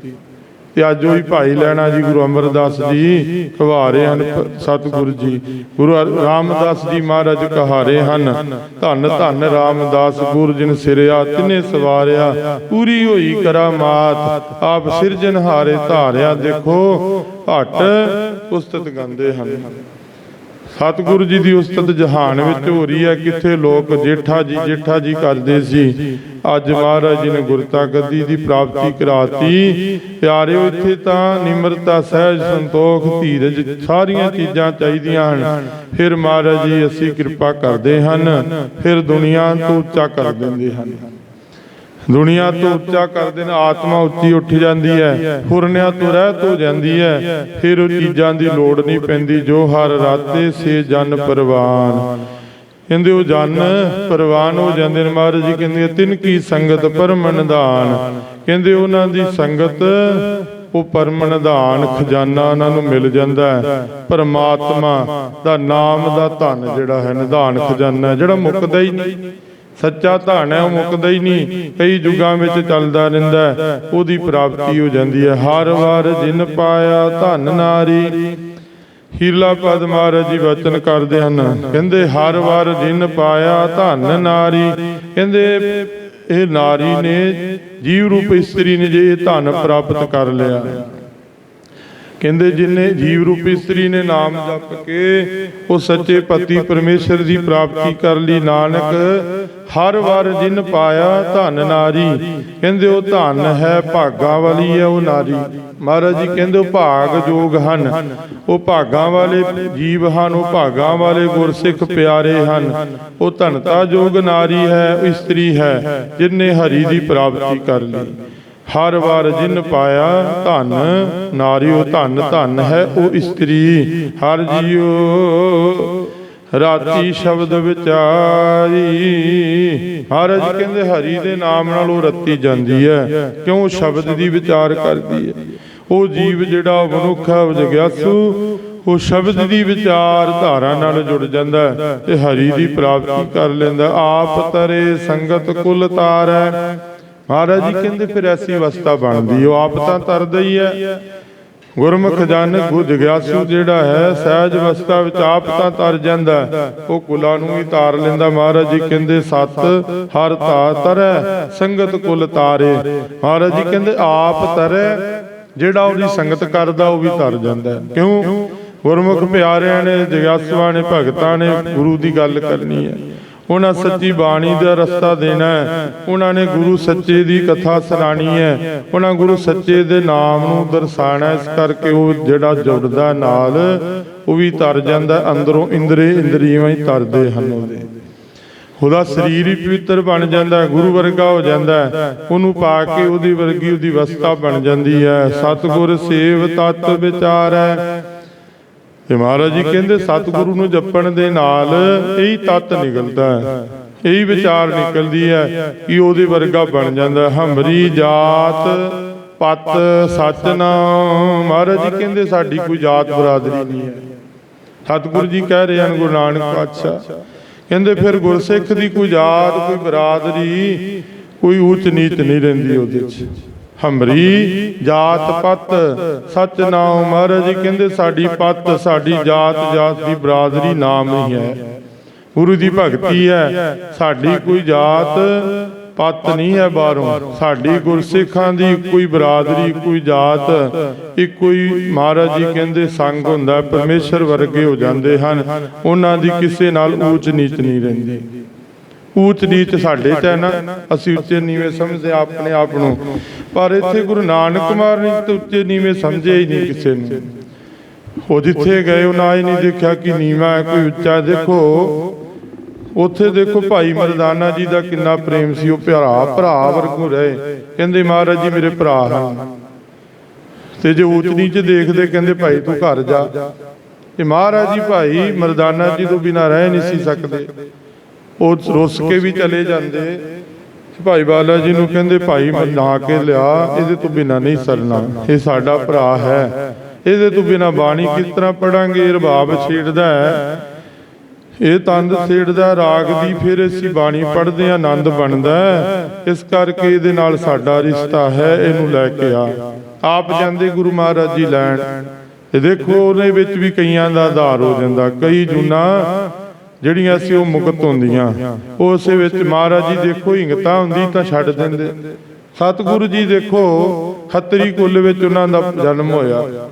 ਤੇ ਅੱਜ ਉਹੀ ਭਾਈ ਲੈਣਾ ਜੀ ਗੁਰੂ ਅਮਰਦਾਸ ਜੀ ਕਹਾਰੇ ਹਨ ਸਤਿਗੁਰੂ ਜੀ। ਗੁਰੂ ਰਾਮਦਾਸ ਜੀ ਮਹਾਰਾਜ ਕਹਾਰੇ ਹਨ, ਧੰਨ ਧੰਨ ਰਾਮਦਾਸ ਗੁਰ ਜਿਨ ਸਿਰਿਆ, ਤਿਨੇ ਸਵਾਰਿਆ, ਪੂਰੀ ਹੋਈ ਕਰਾਮਾਤ। ਆਪ ਸਿਰਜਨ ਹਾਰੇ ਧਾਰਿਆ ਦੇਖੋ ਭੱਟ ਉਸਤਤ ਗਾਉਂਦੇ ਹਨ। ਸਤਿਗੁਰੂ ਜੀ ਦੀ ਉਸਤਤ ਜਹਾਨ ਵਿੱਚ ਹੋ ਰਹੀ ਹੈ, ਕਿੱਥੇ ਲੋਕ ਜੇਠਾ ਜੀ ਜੇਠਾ ਜੀ ਕਰਦੇ ਸੀ। ਅੱਜ ਮਹਾਰਾਜ ਜੀ ਨੇ ਗੁਰਤਾ ਗੱਦੀ ਦੀ ਪ੍ਰਾਪਤੀ ਕਰਾਤੀ। ਪਿਆਰਿਓ, ਇੱਥੇ ਤਾਂ ਨਿਮਰਤਾ, ਸਹਿਜ, ਸੰਤੋਖ, ਧੀਰਜ ਸਾਰੀਆਂ ਚੀਜ਼ਾਂ ਚਾਹੀਦੀਆਂ ਹਨ। ਫਿਰ ਮਹਾਰਾਜ ਜੀ, ਅਸੀਂ ਕਿਰਪਾ ਕਰਦੇ ਹਨ। ਫਿਰ ਦੁਨੀਆ ਤੋਂ ਉੱਚਾ ਕਰ ਦਿੰਦੇ ਹਨ। ਦੁਨੀਆ ਤੋਂ ਉੱਚਾ ਕਰਦੇ ਨੇ ਆਤਮਾ ਉੱਚੀ ਉੱਠ ਜਾਂਦੀ ਹੈ, ਫੁਰਨਿਆਂ ਤੋਂ ਰਹਿਤ ਹੋ ਜਾਂਦੀ ਹੈ, ਫਿਰ ਉਹ ਚੀਜ਼ਾਂ ਦੀ ਲੋੜ ਨਹੀਂ ਪੈਂਦੀ, ਜੋ ਹਰ ਰਾਤੇ ਸੇ ਜਨ ਪਰਵਾਨ। ਕਹਿੰਦੇ ਉਹ ਜਨ ਪਰਵਾਨ ਹੋ ਜਾਂਦੇ ਨੇ ਮਹਾਰਾਜ ਜੀ, ਕਹਿੰਦੇ ਤਿਨ ਕੀ ਸੰਗਤ ਪਰਮ ਨਿਧਾਨ ਕਹਿੰਦੇ ਉਹਨਾਂ ਦੀ ਸੰਗਤ, ਉਹ ਪਰਮ ਨਿਧਾਨ ਖਜ਼ਾਨਾ ਉਹਨਾਂ ਨੂੰ ਮਿਲ ਜਾਂਦਾ ਹੈ। ਪਰਮਾਤਮਾ ਦਾ ਨਾਮ ਦਾ ਧਨ ਜਿਹੜਾ ਹੈ, ਨਿਧਾਨ ਖਜ਼ਾਨਾ, ਜਿਹੜਾ ਮੁੱਕਦਾ ਹੀ ਨਹੀਂ। ਸੱਚਾ ਧਨ ਹੈ, ਉਹ ਮੁੱਕਦਾ ਹੀ ਨਹੀਂ। ਕਈ ਯੁੱਗਾਂ ਵਿੱਚ ਚੱਲਦਾ ਰਹਿੰਦਾ ਹੈ, ਉਹਦੀ ਪ੍ਰਾਪਤੀ ਹੋ ਜਾਂਦੀ ਹੈ। ਹਰ ਵਾਰ ਜਿਨ ਪਾਇਆ ਧਨ ਨਾਰੀ, ਹੀਲਾ ਪਦ ਮਹਾਰਾਜ ਜੀ ਵਚਨ ਕਰਦੇ ਹਨ। ਕਹਿੰਦੇ, ਹਰ ਵਾਰ ਜਿਨ ਪਾਇਆ ਧਨ ਨਾਰੀ, ਕਹਿੰਦੇ, ਇਹ ਨਾਰੀ ਨੇ ਜੀਵ ਰੂਪ ਇਸਤਰੀ ਨੇ ਜੇ ਇਹ ਧਨ ਪ੍ਰਾਪਤ ਕਰ ਲਿਆ। ਕਹਿੰਦੇ, ਜਿਨੇ ਜੀਵ ਰੂਪ ਇਸਤਰੀ ਨੇ ਨਾਮ ਜਪ ਕੇ, ਉਹ ਸੱਚੇ ਪਤੀ ਪਰਮੇਸ਼ਰ ਦੀ ਪ੍ਰਾਪਤੀ ਕਰ ਲਈ। ਨਾਨਕ ਹਰ ਵਾਰ ਜਿਨ ਪਾਇਆ ਧਨ ਨਾਰੀ, ਕਹਿੰਦੇ ਉਹ ਧਨ ਹੈ ਭਾਗਾ ਵਾਲੀ ਹੈ ਉਹ ਨਾਰੀ। ਮਹਾਰਾਜ ਜੀ, ਕਹਿੰਦੇ ਭਾਗ ਜੋਗ ਹਨ। ਉਹ ਭਾਗਾਂ ਵਾਲੇ ਜੀਵ ਹਨ, ਉਹ ਭਾਗਾਂ ਵਾਲੇ ਗੁਰਸਿੱਖ ਪਿਆਰੇ ਹਨ। ਉਹ ਧਨਤਾ ਜੋਗ ਨਾਰੀ ਹੈ ਇਸਤਰੀ ਹੈ, ਜਿਨੇ ਹਰੀ ਦੀ ਪ੍ਰਾਪਤੀ ਕਰ ਲਈ। ਹਰ ਵਾਰ ਜਿਨ ਪਾਇਆ ਧਨ ਨਾਰੀ, ਉਹ ਧਨ ਧਨ ਹੈ, ਉਹ ਇਸਤਰੀ। ਹਰ ਜੀਉ ਰਾਤੀ ਸ਼ਬਦ ਵਿਚਾਰੀ। ਮਹਾਰਾਜ ਕਹਿੰਦੇ ਹਰੀ ਦੇ ਨਾਮ ਨਾਲ ਉਹ ਰੱਤੀ ਜਾਂਦੀ ਹੈ। ਕਿਉਂ ਸ਼ਬਦ ਦੀ ਵਿਚਾਰ ਕਰਦੀ ਹੈ? ਉਹ ਜੀਵ ਜਿਹੜਾ ਮਨੁੱਖ ਹੈ, ਉਹ ਉਹ ਸ਼ਬਦ ਦੀ ਵਿਚਾਰ ਧਾਰਾ ਨਾਲ ਜੁੜ ਜਾਂਦਾ ਤੇ ਹਰੀ ਦੀ ਪ੍ਰਾਪਤੀ ਕਰ ਲੈਂਦਾ ਆਪ ਤਰੇ ਸੰਗਤ ਕੁਲ ਤਾਰੈ। ਮਹਾਰਾਜ ਜੀ ਕਹਿੰਦੇ ਫਿਰ ਐਸੀ ਅਵਸਥਾ ਬਣਦੀ ਉਹ ਆਪ ਤਾਂ ਤਰਦਾ ਹੀ ਹੈ। ਗੁਰਮੁਖ ਜਨ ਗੁ ਜਗਿਆਸੂ ਜਿਹੜਾ ਹੈ ਸਹਿਜ ਅਵਸਥਾ ਵਿੱਚ ਆਪ ਤਾਂ ਤਰ ਜਾਂਦਾ ਹੈ। ਉਹ ਕੁਲਾਂ ਨੂੰ ਵੀ ਤਾਰ ਲੈਂਦਾ ਮਹਾਰਾਜ ਜੀ ਕਹਿੰਦੇ ਸਤ ਹਰ ਤਾ ਤਰੈ ਸੰਗਤ ਕੁਲ ਤਾਰੇ। ਮਹਾਰਾਜ ਜੀ ਕਹਿੰਦੇ ਆਪ ਤਰੈ ਜਿਹੜਾ ਉਹਦੀ ਸੰਗਤ ਕਰਦਾ ਉਹ ਵੀ ਤਰ ਜਾਂਦਾ ਹੈ। ਕਿਉਂ? ਗੁਰਮੁਖ ਪਿਆਰਿਆਂ ਨੇ ਜਗਿਆਸੂਆਂ ਨੇ ਭਗਤਾਂ ਨੇ ਗੁਰੂ ਦੀ ਗੱਲ ਕਰਨੀ ਹੈ। ਉਹਨਾਂ ਸੱਚੀ ਬਾਣੀ ਦਾ ਰਸਤਾ ਦੇਣਾ ਹੈ। ਉਹਨਾਂ ਨੇ ਗੁਰੂ ਸੱਚੇ ਦੀ ਕਥਾ ਸੁਣਾਣੀ ਹੈ। ਉਹਨਾਂ ਗੁਰੂ ਸੱਚੇ ਦੇ ਨਾਮ ਨੂੰ ਦਰਸਾਣਾ ਇਸ ਕਰਕੇ ਉਹ ਜਿਹੜਾ ਜੁੜਦਾ ਨਾਲ, ਉਹ ਵੀ ਤਰ ਜਾਂਦਾ ਅੰਦਰੋਂ ਇੰਦਰੀ ਇੰਦਰੀਆਂ ਹੀ ਤਰਦੇ ਹਨ ਉਹਦੇ। ਉਹਦਾ ਸਰੀਰ ਹੀ ਪਵਿੱਤਰ ਬਣ ਜਾਂਦਾ ਗੁਰੂ ਵਰਗਾ ਹੋ ਜਾਂਦਾ ਉਹਨੂੰ ਪਾ ਕੇ ਉਹਦੀ ਵਰਗੀ ਉਹਦੀ ਅਵਸਥਾ ਬਣ ਜਾਂਦੀ ਹੈ। ਸਤਿਗੁਰ ਸੇਵ ਤਤ ਹੈ ਤੇ ਮਹਾਰਾਜ ਜੀ ਕਹਿੰਦੇ ਸਤਿਗੁਰੂ ਨੂੰ ਜਪਣ ਦੇ ਨਾਲ ਇਹੀ ਤਤ ਨਿਕਲਦਾ ਹੈ, ਇਹੀ ਵਿਚਾਰ ਨਿਕਲਦੀ ਹੈ ਕਿ ਉਹਦੇ ਵਰਗਾ ਬਣ ਜਾਂਦਾ ਹਮਰੀ ਜਾਤ ਪਤ ਸਚ ਮਹਾਰਾਜ ਜੀ ਕਹਿੰਦੇ ਸਾਡੀ ਕੋਈ ਜਾਤ ਬਰਾਦਰੀ ਨਹੀਂ ਹੈ। ਸਤਿਗੁਰੂ ਜੀ ਕਹਿ ਰਹੇ ਹਨ, ਗੁਰੂ ਨਾਨਕ ਪਾਤਸ਼ਾਹ, ਕਹਿੰਦੇ ਫਿਰ ਗੁਰਸਿੱਖ ਦੀ ਕੋਈ ਜਾਤ, ਕੋਈ ਬਰਾਦਰੀ ਕੋਈ ਉੱਚ ਨੀਚ ਨਹੀਂ ਰਹਿੰਦੀ ਉਹਦੇ 'ਚ ਹਮਰੀ ਜਾਤ ਪਤ ਸਚ ਨਾਮ ਮਹਾਰਾਜ ਜੀ ਕਹਿੰਦੇ ਸਾਡੀ ਪਤ ਸਾਡੀ ਜਾਤ ਜਾਤ ਦੀ ਬਰਾਦਰੀ ਨਾਮ ਨਹੀਂ ਹੈ। ਗੁਰੂ ਦੀ ਭਗਤੀ ਹੈ। ਸਾਡੀ ਕੋਈ ਜਾਤ ਪਤ ਨਹੀਂ ਹੈ ਬਾਹਰੋਂ। ਸਾਡੀ ਗੁਰਸਿੱਖਾਂ ਦੀ ਕੋਈ ਬਰਾਦਰੀ ਕੋਈ ਜਾਤ ਇੱਕੋ ਹੀ ਮਹਾਰਾਜ ਜੀ ਕਹਿੰਦੇ ਸੰਗ ਹੁੰਦਾ ਹੈ, ਪਰਮੇਸ਼ਰ ਵਰਗੇ ਹੋ ਜਾਂਦੇ ਹਨ। ਉਹਨਾਂ ਦੀ ਕਿਸੇ ਨਾਲ ਊਚ ਨੀਚ ਨਹੀਂ ਰਹਿੰਦੀ। ਊਚ ਨੀਚ ਸਾਡੇ ਚ ਹੈ ਨਾ, ਅਸੀਂ ਉੱਚੇ ਨੀਵੇਂ ਸਮਝਦੇ ਆਪਣੇ ਆਪ ਨੂੰ। ਪਰ ਇੱਥੇ ਗੁਰੂ ਨਾਨਕ ਕੁਮਾਰ ਨੇ ਤਾਂ ਉੱਚੇ ਨੀਵੇਂ ਸਮਝੇ ਹੀ ਨਹੀਂ ਕਿਸੇ ਨੂੰ। ਉਹ ਜਿੱਥੇ ਗਏ, ਉਹਨਾਂ ਇਹ ਨਹੀਂ ਦੇਖਿਆ ਕਿ ਨੀਵਾ ਹੈ, ਕੋਈ ਉੱਚਾ ਦੇਖੋ, ਉੱਥੇ ਦੇਖੋ ਭਾਈ ਮਰਦਾਨਾ ਜੀ ਦਾ ਕਿੰਨਾ ਪ੍ਰੇਮ ਸੀ। ਉਹ ਭਰਾ ਭਰਾ ਵਰਗੂ ਰਹੇ। ਕਹਿੰਦੇ, ਮਹਾਰਾਜ ਜੀ, ਮੇਰੇ ਭਰਾ ਹਨ। ਤੇ ਜੇ ਉੱਚ ਨੀਚ ਦੇਖਦੇ, ਕਹਿੰਦੇ, ਭਾਈ, ਤੂੰ ਘਰ ਜਾ। ਤੇ ਮਹਾਰਾਜ ਜੀ, ਭਾਈ ਮਰਦਾਨਾ ਜੀ ਤੋਂ ਬਿਨਾ ਰਹਿ ਨਹੀਂ ਸੀ ਸਕਦੇ। ਉਹ ਰੁੱਸ ਕੇ ਵੀ ਚਲੇ ਜਾਂਦੇ। ਭਾਈ ਬਾਲਾ ਜੀ ਨੂੰ ਕਹਿੰਦੇ, ਭਾਈ ਮਨਾ ਕੇ ਲਿਆ, ਇਹਦੇ ਤੋਂ ਬਿਨਾ ਨਹੀਂ ਸਰਨਾ। ਇਹ ਸਾਡਾ ਭਰਾ ਹੈ। ਇਹਦੇ ਤੋਂ ਬਿਨਾ ਬਾਣੀ ਕਿਸ ਤਰ੍ਹਾਂ ਪੜਾਂਗੇ? ਰਬਾਬ ਛੇੜਦਾ ਹੈ। ਇਹ ਤੰਦ ਛੇੜਦਾ ਰਾਗ ਦੀ ਫਿਰ ਅਸੀਂ ਬਾਣੀ ਪੜਦੇ ਆ ਆਨੰਦ ਬਣਦਾ ਇਸ ਕਰਕੇ ਇਹਦੇ ਨਾਲ ਸਾਡਾ ਰਿਸ਼ਤਾ ਹੈ, ਇਹਨੂੰ ਲੈ ਕੇ ਆ। ਆਪ ਜਾਂਦੇ ਗੁਰੂ ਮਹਾਰਾਜ ਜੀ ਲੈਣ। ਤੇ ਦੇਖੋ, ਉਹਦੇ ਵਿੱਚ ਵੀ ਕਈਆਂ ਦਾ ਆਧਾਰ ਹੋ ਜਾਂਦਾ। ਕਈ ਜੁਨਾ ਜਿਹੜੀਆਂ ਸੀ ਉਹ ਮੁਕਤ ਹੁੰਦੀਆਂ ਉਸੇ ਵਿੱਚ ਮਹਾਰਾਜ ਜੀ ਦੇਖੋ ਹਿੰਗਤਾ ਹੁੰਦੀ ਤਾਂ ਛੱਡ ਦਿੰਦੇ। ਸਤਿਗੁਰੂ ਜੀ ਦੇਖੋ, ਖੱਤਰੀ ਕੁੱਲ ਵਿੱਚ ਉਹਨਾਂ ਦਾ ਜਨਮ ਹੋਇਆ।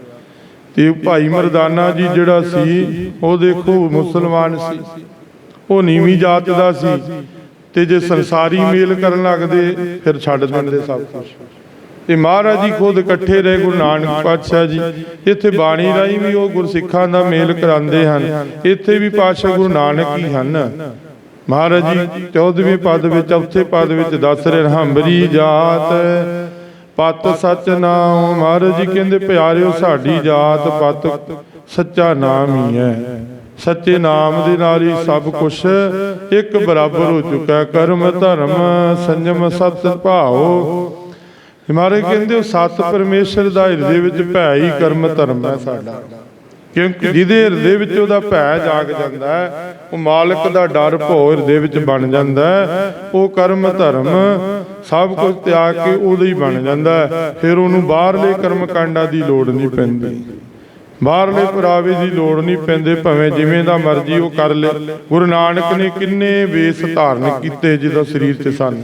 ਤੇ ਭਾਈ ਮਰਦਾਨਾ ਜੀ ਜਿਹੜਾ ਸੀ, ਉਹ ਦੇਖੋ ਮੁਸਲਮਾਨ ਸੀ। ਉਹ ਨੀਵੀਂ ਜਾਤ ਦਾ ਸੀ। ਤੇ ਜੇ ਸੰਸਾਰੀ ਮੇਲ ਕਰਨ ਲੱਗਦੇ, ਫਿਰ ਛੱਡ ਦਿੰਦੇ ਸਭ ਕੁਝ ਤੇ ਮਹਾਰਾਜ ਜੀ ਖੁਦ ਇਕੱਠੇ ਰਹੇ ਗੁਰੂ ਨਾਨਕ ਪਾਤਸ਼ਾਹ ਜੀ। ਇੱਥੇ ਬਾਣੀ ਰਾਹੀਂ ਵੀ ਉਹ ਗੁਰਸਿੱਖਾਂ ਦਾ ਮੇਲ ਕਰਾਉਂਦੇ ਹਨ। ਇੱਥੇ ਵੀ ਪਾਤਸ਼ਾਹ ਗੁਰੂ ਨਾਨਕ ਹੀ ਹਨ। ਮਹਾਰਾਜ ਜੀ 14ਵੇਂ ਪਦ ਵਿੱਚ, ਚੌਥੇ ਪਦ ਵਿੱਚ ਦੱਸ ਰਹੇ ਹੰਬਰੀ ਜਾਤ, ਪਤ ਸਚ ਨਾਮ ਮਹਾਰਾਜ ਜੀ ਕਹਿੰਦੇ, ਪਿਆਰਿਓ, ਸਾਡੀ ਜਾਤ ਪਤ ਸੱਚਾ ਨਾਮ ਹੀ ਹੈ। ਸੱਚੇ ਨਾਮ ਦੇ ਨਾਲ ਹੀ ਸਭ ਕੁਝ ਇੱਕ ਬਰਾਬਰ ਹੋ ਚੁੱਕਾ ਕਰਮ ਧਰਮ ਸੰਜਮ ਸਤ ਭਾਓ ਮਹਾਰਾਜ ਕਹਿੰਦੇ ਉਹ ਸਤ ਪਰਮੇਸ਼ਰ ਦਾ ਹਿਰਦੇ ਵਿੱਚ ਭੈ ਹੀ ਕਰਮ ਧਰਮ ਹੈ ਸਾਡਾ। ਕਿਉਂਕਿ ਜਿਹਦੇ ਹਿਰਦੇ ਵਿੱਚ ਉਹਦਾ ਭੈ ਜਾਗ ਜਾਂਦਾ ਹੈ ਉਹ ਮਾਲਕ ਦਾ ਡਰ ਭੋ ਹਿਰਦੇ ਵਿੱਚ ਬਣ ਜਾਂਦਾ ਹੈ ਉਹ ਕਰਮ ਧਰਮ ਸਭ ਕੁਝ ਤਿਆਗ ਕੇ ਉਹਦਾ ਹੀ ਬਣ ਜਾਂਦਾ ਫਿਰ ਉਹਨੂੰ ਬਾਹਰਲੇ ਕਰਮ ਕਾਂਡਾਂ ਦੀ ਲੋੜ ਨਹੀਂ ਪੈਂਦੀ। ਬਾਹਰਲੇ ਪੁਰਾਵੇ ਦੀ ਲੋੜ ਨਹੀਂ ਪੈਂਦੇ ਭਾਵੇਂ ਜਿਵੇਂ ਦਾ ਮਰਜ਼ੀ ਉਹ ਕਰ ਲੇ। ਗੁਰੂ ਨਾਨਕ ਨੇ ਕਿੰਨੇ ਵੇਸ ਧਾਰਨ ਕੀਤੇ ਜਿਹਦਾ ਸਰੀਰ ਤੇ ਸਨ।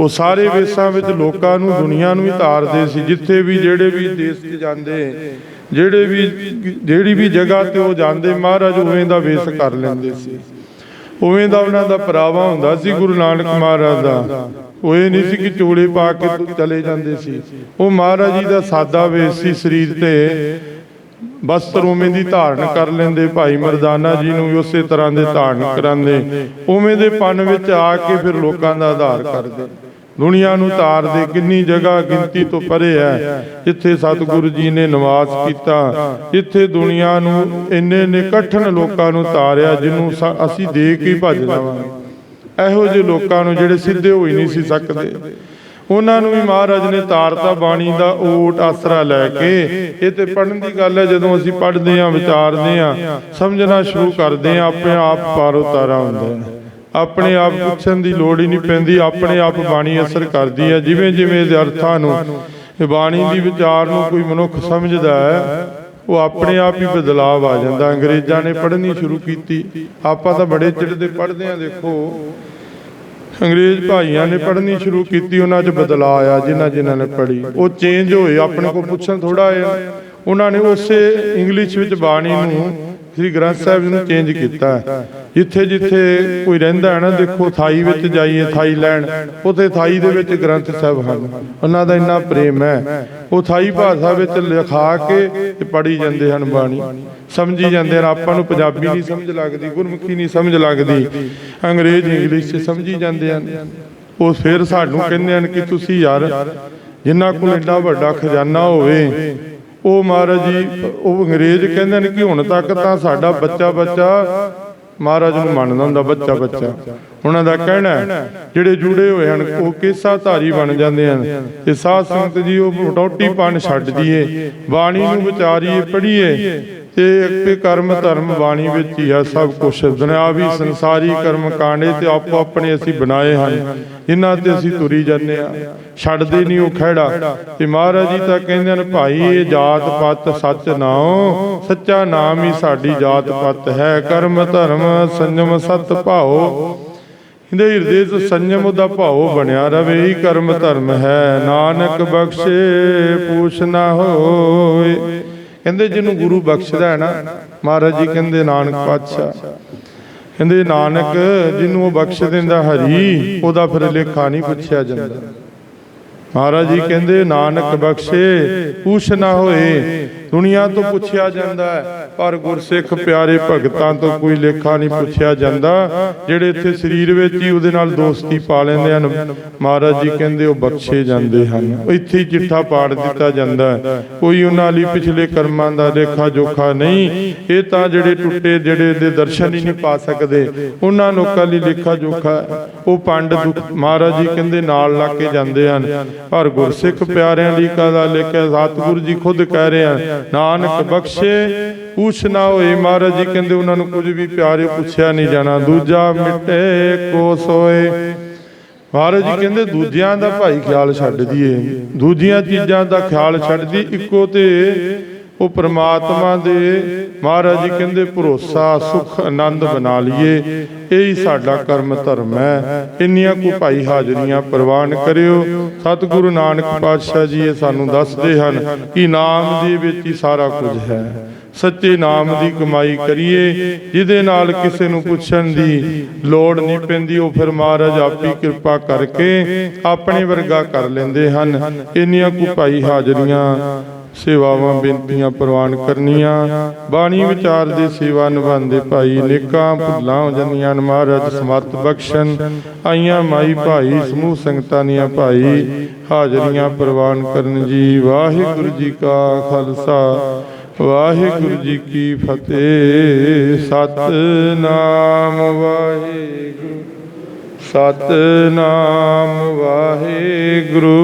ਉਹ ਸਾਰੇ ਵੇਸਾਂ ਵਿੱਚ ਲੋਕਾਂ ਨੂੰ, ਦੁਨੀਆ ਨੂੰ ਹੀ ਤਾਰਦੇ ਸੀ। ਜਿੱਥੇ ਵੀ ਜਿਹੜੇ ਵੀ ਦੇਸ਼ 'ਚ ਜਾਂਦੇ, ਜਿਹੜੇ ਵੀ, ਜਿਹੜੀ ਵੀ ਜਗ੍ਹਾ ਤੇ ਉਹ ਜਾਂਦੇ, ਮਹਾਰਾਜ ਉਵੇਂ ਦਾ ਵੇਸ ਕਰ ਲੈਂਦੇ ਸੀ। ਉਵੇਂ ਦਾ ਉਹਨਾਂ ਦਾ ਪਰਾਵਾ ਹੁੰਦਾ ਸੀ, ਗੁਰੂ ਨਾਨਕ ਮਹਾਰਾਜ ਦਾ। ਉਹ ਇਹ ਨਹੀਂ ਸੀ ਕਿ ਚੋਲੇ ਪਾ ਕੇ ਚਲੇ ਜਾਂਦੇ ਸੀ। ਉਹ ਮਹਾਰਾਜ ਜੀ ਦਾ ਸਾਦਾ ਵੇਸ ਸੀ, ਸਰੀਰ ਤੇ। ਵਸਤਰ ਉਵੇਂ ਦੀ ਧਾਰਨ ਕਰ ਲੈਂਦੇ ਭਾਈ ਮਰਦਾਨਾ ਜੀ ਨੂੰ ਵੀ ਉਸੇ ਤਰ੍ਹਾਂ ਦੇ ਧਾਰਨ ਕਰਾਂਦੇ। ਉਵੇਂ ਦੇ ਪਨ ਵਿੱਚ ਆ ਕੇ ਫਿਰ ਲੋਕਾਂ ਦਾ ਆਧਾਰ ਕਰਦੇ। ਦੁਨੀਆ ਨੂੰ ਤਾਰਦੇ ਕਿੰਨੀ ਜਗ੍ਹਾ ਗਿਣਤੀ ਤੋਂ ਪਰੇ ਹੈ, ਜਿੱਥੇ ਸਤਿਗੁਰੂ ਜੀ ਨੇ ਨਿਵਾਸ ਕੀਤਾ, ਜਿੱਥੇ ਦੁਨੀਆ ਨੂੰ ਇੰਨੇ ਨੇ ਲੋਕਾਂ ਨੂੰ ਤਾਰਿਆ ਜਿਹਨੂੰ ਅਸੀਂ ਦੇਖ ਕੇ ਭੱਜ ਜਾਵਾਂਗੇ। ਇਹੋ ਜਿਹੇ ਲੋਕਾਂ ਨੂੰ ਜਿਹੜੇ ਸਿੱਧੇ ਹੋਈ ਨਹੀਂ ਸੀ ਸਕਦੇ। ਉਹਨਾਂ ਨੂੰ ਵੀ ਮਹਾਰਾਜ ਨੇ ਤਾਰਤਾ ਬਾਣੀ ਦਾ ਓਟ ਆਸਰਾ ਲੈ ਕੇ। ਇਹ ਤੇ ਪੜਨ ਦੀ ਗੱਲ ਹੈ, ਜਦੋਂ ਅਸੀਂ ਪੜ੍ਹਦੇ ਹਾਂ, ਵਿਚਾਰਦੇ ਹਾਂ, ਸਮਝਣਾ ਸ਼ੁਰੂ ਕਰਦੇ ਹਾਂ, ਆਪਣੇ ਆਪ ਪਾਰ ਉਤਾਰਾ ਹੁੰਦਾ ਹੈ ਆਪਣੇ ਆਪ ਪੁੱਛਣ ਦੀ ਲੋੜ ਹੀ ਨਹੀਂ ਪੈਂਦੀ, ਆਪਣੇ ਆਪ ਬਾਣੀ ਅਸਰ ਕਰਦੀ ਹੈ। ਜਿਵੇਂ ਜਿਵੇਂ ਦੇ ਅਰਥਾਂ ਨੂੰ ਬਾਣੀ ਦੀ ਵਿਚਾਰ ਨੂੰ ਕੋਈ ਮਨੁੱਖ ਸਮਝਦਾ ਹੈ, ਉਹ ਆਪਣੇ ਆਪ ਹੀ ਬਦਲਾਵ ਆ ਜਾਂਦਾ। ਅੰਗਰੇਜ਼ਾਂ ਨੇ ਪੜ੍ਹਨੀ ਸ਼ੁਰੂ ਕੀਤੀ। ਆਪਾਂ ਤਾਂ ਬੜੇ ਚਿੜਦੇ ਪੜ੍ਹਦੇ ਆ ਦੇਖੋ। ਅੰਗਰੇਜ਼ ਭਾਈਆਂ ਨੇ ਪੜ੍ਹਨੀ ਸ਼ੁਰੂ ਕੀਤੀ, ਉਹਨਾਂ 'ਚ ਬਦਲਾਅ ਆਇਆ, ਜਿਨ੍ਹਾਂ ਜਿਨ੍ਹਾਂ ਨੇ ਪੜ੍ਹੀ। ਉਹ ਚੇਂਜ ਹੋਏ, ਆਪਣੇ ਕੋਲ ਪੁੱਛਣ ਥੋੜਾ ਆਇਆ ਉਹਨਾਂ ਨੇ ਉਸੇ ਇੰਗਲਿਸ਼ ਵਿੱਚ ਬਾਣੀ ਨੂੰ ਸ੍ਰੀ ਗ੍ਰੰਥ ਸਾਹਿਬ ਜੀ ਨੂੰ ਚੇਂਜ ਕੀਤਾ ਜਿੱਥੇ ਜਿੱਥੇ ਕੋਈ ਰਹਿੰਦਾ ਹੈ ਨਾ, ਦੇਖੋ ਥਾਈ ਵਿੱਚ ਜਾਈਏ ਥਾਈਲੈਂਡ ਉਥੇ ਥਾਈ ਦੇ ਵਿੱਚ ਗ੍ਰੰਥ ਸਾਹਿਬ ਹਨ। ਉਹਨਾਂ ਦਾ ਇੰਨਾ ਪ੍ਰੇਮ ਹੈ। ਉਹ ਥਾਈ ਭਾਸ਼ਾ ਵਿੱਚ ਲਿਖਾ ਕੇ ਪੜ੍ਹੀ ਜਾਂਦੇ ਹਨ ਬਾਣੀ। ਸਮਝੀ ਜਾਂਦੇ ਹਨ। ਆਪਾਂ ਨੂੰ ਪੰਜਾਬੀ ਨਹੀਂ ਸਮਝ ਲੱਗਦੀ, ਗੁਰਮੁਖੀ ਨਹੀਂ ਸਮਝ ਲੱਗਦੀ। ਅੰਗਰੇਜ਼, ਇੰਗਲਿਸ਼ 'ਚ ਸਮਝੀ ਜਾਂਦੇ ਹਨ। ਉਹ ਫਿਰ ਸਾਨੂੰ ਕਹਿੰਦੇ ਹਨ ਕਿ ਤੁਸੀਂ ਯਾਰ, ਜਿੰਨਾ ਕੋਲ ਇੰਨਾ ਵੱਡਾ ਖਜ਼ਾਨਾ ਹੋਵੇ ਉਹ ਮਹਾਰਾਜ ਜੀ, ਉਹ ਅੰਗਰੇਜ਼ ਕਹਿੰਦੇ ਨੇ ਕਿ ਹੁਣ ਤੱਕ ਤਾਂ ਸਾਡਾ ਬੱਚਾ ਬੱਚਾ ਮਹਾਰਾਜ ਨੂੰ ਮੰਨਦਾ ਹੁੰਦਾ, ਬੱਚਾ ਬੱਚਾ। ਉਹਨਾਂ ਦਾ ਕਹਿਣਾ ਜਿਹੜੇ ਜੁੜੇ ਹੋਏ ਹਨ, ਉਹ ਕੇਸਾ ਧਾਰੀ ਬਣ ਜਾਂਦੇ ਹਨ। ਤੇ ਸਾਧ ਸੰਗਤ ਜੀ, ਉਹ ਮਟੌਟੀ ਪਨ ਛੱਡ ਦਈਏ ਬਾਣੀ ਨੂੰ ਵਿਚਾਰੀਏ, ਪੜ੍ਹੀਏ। ਤੇ ਅੱਗੇ ਕਰਮ ਧਰਮ ਬਾਣੀ ਵਿੱਚ ਹੀ ਆ ਸਭ ਕੁਝ ਦੁਨਿਆਵੀ ਸੰਸਾਰੀ ਕਰਮ ਕਾਂਡੇ ਤੇ ਆਪੋ ਆਪਣੇ ਅਸੀਂ ਬਣਾਏ ਹਨ। ਇਹਨਾਂ ਤੇ ਅਸੀਂ ਤੁਰੀ ਜਾਂਦੇ ਆ ਛੱਡਦੇ ਨਹੀਂ ਉਹ ਖਹਿੜਾ। ਤੇ ਮਹਾਰਾਜ ਜੀ ਤਾਂ ਕਹਿੰਦੇ ਨੇ ਭਾਈ, ਇਹ ਜਾਤ ਪਤ ਸੱਚ ਨਾਉ ਸੱਚਾ ਨਾਮ ਹੀ ਸਾਡੀ ਜਾਤ ਪਤ ਹੈ। ਕਰਮ ਧਰਮ ਸੰਜਮ ਸਤ ਭਾਉ। ਇਹਦੇ ਹਿਰਦੇ 'ਚ ਸੰਜਮ ਦਾ ਭਾਉ ਬਣਿਆ ਰਵੇ। ਹੀ ਕਰਮ ਧਰਮ ਹੈ। ਨਾਨਕ ਬਖਸ਼ੇ, ਪੂਛ ਨਾ ਹੋਏ। ਕਹਿੰਦੇ ਜਿਹਨੂੰ ਗੁਰੂ ਬਖਸ਼ਦਾ ਹੈ ਨਾ ਮਹਾਰਾਜ ਜੀ ਕਹਿੰਦੇ ਨਾਨਕ ਪਾਤਸ਼ਾਹ। ਕਹਿੰਦੇ ਨਾਨਕ ਜਿਹਨੂੰ ਉਹ ਬਖਸ਼ ਦਿੰਦਾ ਹਰੀ ਉਹਦਾ ਫਿਰ ਲੇਖਾ ਨਹੀਂ ਪੁੱਛਿਆ ਜਾਂਦਾ। ਮਹਾਰਾਜ ਜੀ ਕਹਿੰਦੇ ਨਾਨਕ ਬਖਸ਼ੇ ਪੁੱਛ ਨਾ ਹੋਏ। ਦੁਨੀਆ ਤੋਂ ਪੁੱਛਿਆ ਜਾਂਦਾ ਹੈ। ਪਰ ਗੁਰਸਿੱਖ ਪਿਆਰੇ ਭਗਤਾਂ ਤੋਂ ਕੋਈ ਲੇਖਾ ਨਹੀਂ ਪੁੱਛਿਆ ਜਾਂਦਾ, ਜਿਹੜੇ ਇੱਥੇ ਸਰੀਰ ਵਿੱਚ ਹੀ ਉਹਦੇ ਨਾਲ ਦੋਸਤੀ ਪਾ ਲੈਂਦੇ ਹਨ। ਮਹਾਰਾਜ ਜੀ ਕਹਿੰਦੇ, ਉਹ ਬਖਸ਼ੇ ਜਾਂਦੇ ਹਨ। ਇੱਥੇ ਹੀ ਚਿੱਠਾ ਪਾੜ ਦਿੱਤਾ ਜਾਂਦਾ ਹੈ। ਕੋਈ ਉਹਨਾਂ ਲਈ ਪਿਛਲੇ ਕਰਮਾਂ ਦਾ ਲੇਖਾ ਜੋਖਾ ਨਹੀਂ। ਇਹ ਤਾਂ ਜਿਹੜੇ ਟੁੱਟੇ, ਜਿਹੜੇ ਦੇ ਦਰਸ਼ਨ ਹੀ ਨਹੀਂ ਪਾ ਸਕਦੇ। ਉਹਨਾਂ ਲੋਕਾਂ ਲਈ ਲੇਖਾ ਜੋਖਾ ਉਹ ਪੰਡ ਮਹਾਰਾਜ ਜੀ ਕਹਿੰਦੇ, ਨਾਲ ਲਾ ਕੇ ਜਾਂਦੇ ਹਨ। ਪਰ ਗੁਰਸਿੱਖ ਪਿਆਰਿਆਂ ਲਈ ਕਾਦਾ ਲੇਖਾ, ਸਤਿਗੁਰੂ ਜੀ ਖੁਦ ਕਹਿ ਰਹੇ ਹਨ ਨਾਨਕ ਬਖਸ਼ੇ ਕੁਛ ਨਾ ਹੋਏ ਮਹਾਰਾਜ ਜੀ ਕਹਿੰਦੇ ਉਹਨਾਂ ਨੂੰ ਕੁਝ ਵੀ ਪਿਆਰੇ ਪੁੱਛਿਆ ਨਹੀਂ ਜਾਣਾ, ਦੂਜਾ ਮਿਟੇ ਕੋ ਸੋਏ। ਮਹਾਰਾਜ ਜੀ ਕਹਿੰਦੇ ਦੂਜਿਆਂ ਦਾ ਭਾਈ ਖਿਆਲ ਛੱਡ ਦਈਏ ਦੂਜੀਆਂ ਚੀਜ਼ਾਂ ਦਾ ਖਿਆਲ ਛੱਡ ਦੀ, ਇੱਕੋ ਤੇ ਉਹ ਪ੍ਰਮਾਤਮਾ ਦੇ ਮਹਾਰਾਜ ਜੀ ਕਹਿੰਦੇ, ਭਰੋਸਾ, ਸੁਖ, ਆਨੰਦ ਬਣਾ ਲਈਏ। ਇਹ ਸਾਡਾ ਕਰਮ ਧਰਮ ਹੈ। ਇੰਨੀਆਂ ਕੋ ਭਾਈ ਹਾਜ਼ਰੀਆਂ ਪ੍ਰਵਾਨ ਕਰਿਓ। ਸਤਿਗੁਰੂ ਨਾਨਕ ਪਾਤਸ਼ਾਹ ਜੀ ਇਹ ਸਾਨੂੰ ਦੱਸਦੇ ਹਨ ਕਿ ਨਾਮ ਦੇ ਵਿੱਚ ਹੀ ਸਾਰਾ ਕੁਝ ਹੈ। ਸੱਚੇ ਨਾਮ ਦੀ ਕਮਾਈ ਕਰੀਏ। ਜਿਹਦੇ ਨਾਲ ਕਿਸੇ ਨੂੰ ਪੁੱਛਣ ਦੀ ਲੋੜ ਨਹੀਂ ਪੈਂਦੀ, ਉਹ ਫਿਰ ਮਹਾਰਾਜ ਆਪੀ ਕਿਰਪਾ ਕਰਕੇ ਆਪਣੇ ਵਰਗਾ ਕਰ ਲੈਂਦੇ ਹਨ। ਇੰਨੀਆਂ ਕੁ ਭਾਈ ਹਾਜ਼ਰੀਆਂ ਸੇਵਾਵਾਂ, ਬੇਨਤੀਆਂ ਪ੍ਰਵਾਨ ਕਰਨੀਆਂ। ਬਾਣੀ ਵਿਚਾਰ ਦੇ ਸੇਵਾ ਨਿਭਾਉਂਦੇ ਭਾਈ ਨੇਕਾਂ, ਭੁੱਲਾਂ ਹੋ ਜਾਂਦੀਆਂ ਹਨ ਮਹਾਰਾਜ, ਸਮਰਥ ਬਖਸ਼ਣ। ਆਈਆਂ ਮਾਈ ਭਾਈ, ਸਮੂਹ ਸੰਗਤਾਂ ਦੀਆਂ ਭਾਈ, ਹਾਜ਼ਰੀਆਂ ਪ੍ਰਵਾਨ ਕਰਨ ਜੀ। ਵਾਹਿਗੁਰੂ ਜੀ ਕਾ ਖਾਲਸਾ, ਵਾਹਿਗੁਰੂ ਜੀ ਕੀ ਫਤਿਹ। ਸਤਨਾਮ ਵਾਹਿਗੁਰੂ ਸਤਨਾਮ ਵਾਹਿਗੁਰੂ।